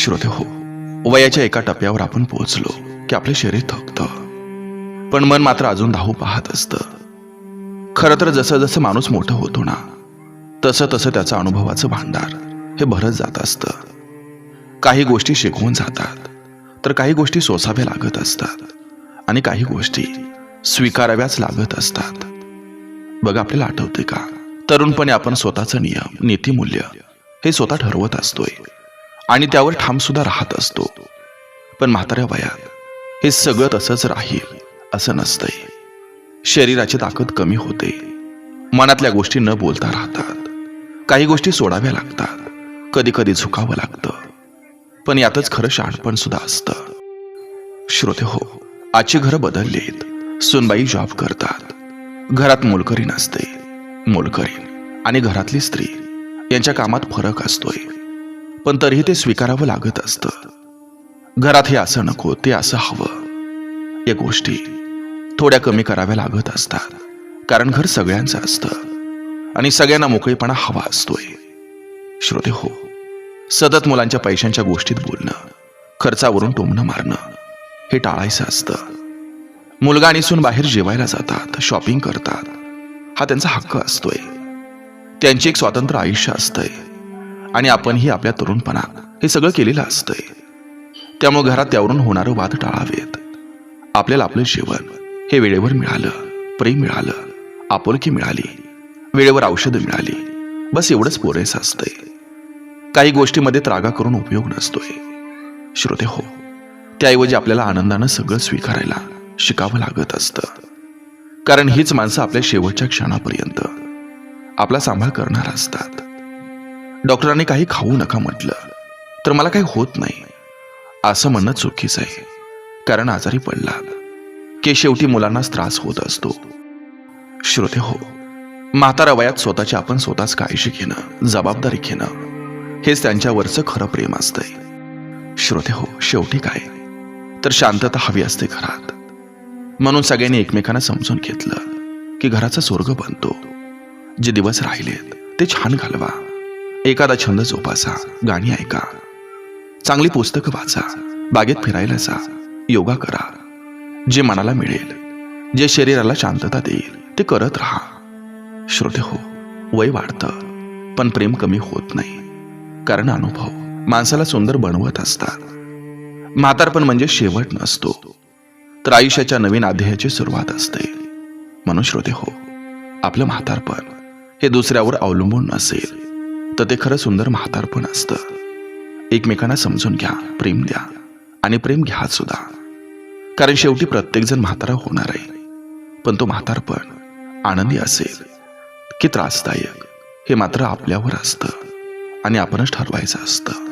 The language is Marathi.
श्रोते हो. वयाच्या एका टप्प्यावर आपण पोहोचलो की आपले शरीर थकतं. पण मन मात्र अजून धावू पाहत असतं. खरं तर जसं जसं माणूस मोठं होतो ना तसं तसं त्याचं अनुभवाचं भांडार हे भरत जात असतं. काही गोष्टी शिकवून जातात तर काही गोष्टी सोसाव्या लागत असतात आणि काही गोष्टी स्वीकाराव्याच लागत असतात. बघा आपल्याला आठवते का? तरुणपणे आपण स्वतःचं नियम नीतिमूल्य हे स्वतः ठरवत असतोय. आणि त्यावर ठाम सुद्धा राहत असतो. पण म्हाताऱ्या वयात हे सगळं तसंच राहील असं नसतंय. शरीराची ताकद कमी होते. मनातल्या गोष्टी न बोलता राहतात. काही गोष्टी सोडाव्या लागतात. कधी कधी झुकावं लागतं. पण यातच खरं शहाणपण सुद्धा असतं. श्रोते हो आजची घरं बदललीत. सुनबाई जॉब करतात. घरात मोलकरी नसते. मोलकरीण आणि घरातली स्त्री यांच्या कामात फरक असतोय. पण तरीही ते स्वीकारावं लागत असतं. घरात हे असं नको ते असं हवं. या गोष्टी थोड्या कमी कराव्या लागत असतात. कारण घर सगळ्यांचं असतं. आणि सगळ्यांना मोकळेपणा हवा असतोय. श्रोते हो सतत मुलांच्या पैशांच्या गोष्टीत बोलणं खर्चावरून टोमणं मारणं हे टाळायचं असतं. मुलगा आणि सून बाहेर जेवायला जातात शॉपिंग करतात. हा त्यांचा हक्क असतोय. त्यांची एक स्वतंत्र आयुष्य असतंय. आणि आपणही आपल्या तरुणपणात हे सगळं केलेलं असतंय. त्यामुळे घरात त्यावरून होणारं वाद टाळावेत. आपल्याला आपलं जेवण हे वेळेवर मिळालं प्रेम मिळालं आपुलकी मिळाली वेळेवर औषधं मिळाली बस एवढंच पुरेसं असतंय. काही गोष्टीमध्ये त्रागा करून उपयोग नसतोय. श्रोते हो त्याऐवजी आपल्याला आनंदानं सगळं स्वीकारायला शिकावं लागत असतं. कारण हीच माणसं आपल्या शेवटच्या क्षणापर्यंत आपला सांभाळ करणार असतात. डॉक्टरांनी काही खाऊ नका म्हटलं. तर मला काही होत नाही. असं म्हणणं चुकीचं आहे. कारण आजारी पडला. की शेवटी मुलांनाच त्रास होत असतो. श्रोते हो म्हातारा वयात स्वतःची आपण स्वतःच काळजी घेणं जबाबदारी घेणं हेच त्यांच्यावरचं खरं प्रेम असतंय. श्रोते हो शेवटी काय? तर शांतता हवी असते घरात. म्हणून सगळ्यांनी एकमेकांना समजून घेतलं की घराचा स्वर्ग बनतो. जे दिवस राहिलेत ते छान घालवा. एखादा छंद जोपासा गाणी ऐका चांगली पुस्तकं वाचा बागेत फिरायला जा योगा करा. जे मनाला मिळेल जे शरीराला शांतता देईल ते करत राहा. श्रोते हो वय वाढतं पण प्रेम कमी होत नाही. कारण अनुभव माणसाला सुंदर बनवत असतात. म्हातारपण म्हणजे शेवट नसतो. तर आयुष्याच्या नवीन अध्यायाची सुरुवात असते. म्हणून श्रोते हो आपलं म्हातारपण हे दुसऱ्यावर अवलंबून नसेल. तर ते खरं सुंदर म्हातारपण असतं. एकमेकांना समजून घ्या प्रेम द्या आणि प्रेम घ्या सुद्धा. कारण शेवटी प्रत्येकजण म्हातारा होणार आहे. पण तो म्हातारपण आनंदी असेल की त्रासदायक हे मात्र आपल्यावर असतं आणि आपणच ठरवायचं असतं.